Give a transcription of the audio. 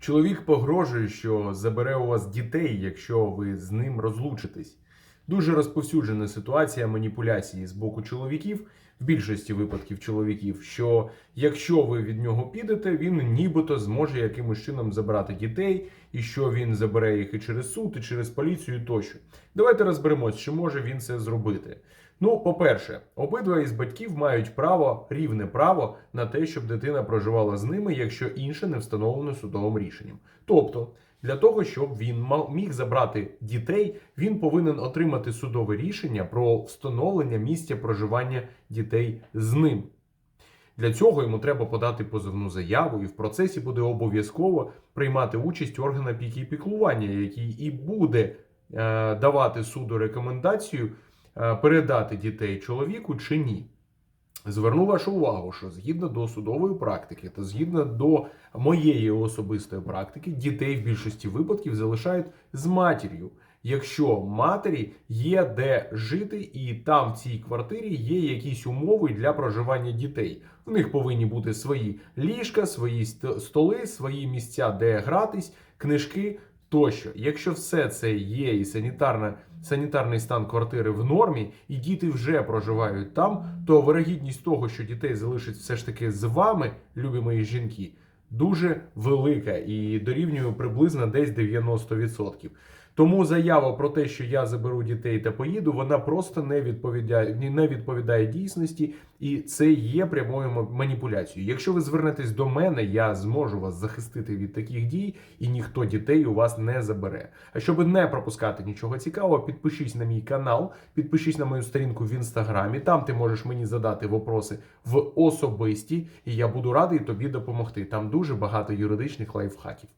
Чоловік погрожує, що забере у вас дітей, якщо ви з ним розлучитесь. Дуже розповсюджена ситуація маніпуляції з боку чоловіків, в більшості випадків чоловіків, що якщо ви від нього підете, він нібито зможе якимось чином забрати дітей, і що він забере їх і через суд, і через поліцію тощо. Давайте розберемось, чи може він це зробити. Ну, по-перше, обидва із батьків мають право, рівне право на те, щоб дитина проживала з ними, якщо інше не встановлено судовим рішенням. Тобто, для того, щоб він міг забрати дітей, він повинен отримати судове рішення про встановлення місця проживання дітей з ним. Для цього йому треба подати позовну заяву, і в процесі буде обов'язково приймати участь орган опіки і піклування, який і буде е, давати суду рекомендацію е, передати дітей чоловіку чи ні. Зверну вашу увагу, що згідно до судової практики та згідно до моєї особистої практики, дітей в більшості випадків залишають з матір'ю. Якщо матері є де жити, і там в цій квартирі є якісь умови для проживання дітей. В них повинні бути свої ліжка, свої столи, свої місця, де гратись, книжки тощо. Якщо все це є і санітарна, санітарний стан квартири в нормі, і діти вже проживають там, то вирогідність того, що дітей залишать все ж таки з вами, любі мої жінки, дуже велика і дорівнює приблизно десь 90%. Тому заява про те, що я заберу дітей та поїду, вона просто не відповідає, не відповідає дійсності, і це є прямою маніпуляцією. Якщо ви звернетесь до мене, я зможу вас захистити від таких дій, і ніхто дітей у вас не забере. А щоб не пропускати нічого цікавого, підпишись на мій канал, підпишись на мою сторінку в інстаграмі. Там ти можеш мені задати вопроси в особисті, і я буду радий тобі допомогти. Там дуже багато юридичних лайфхаків.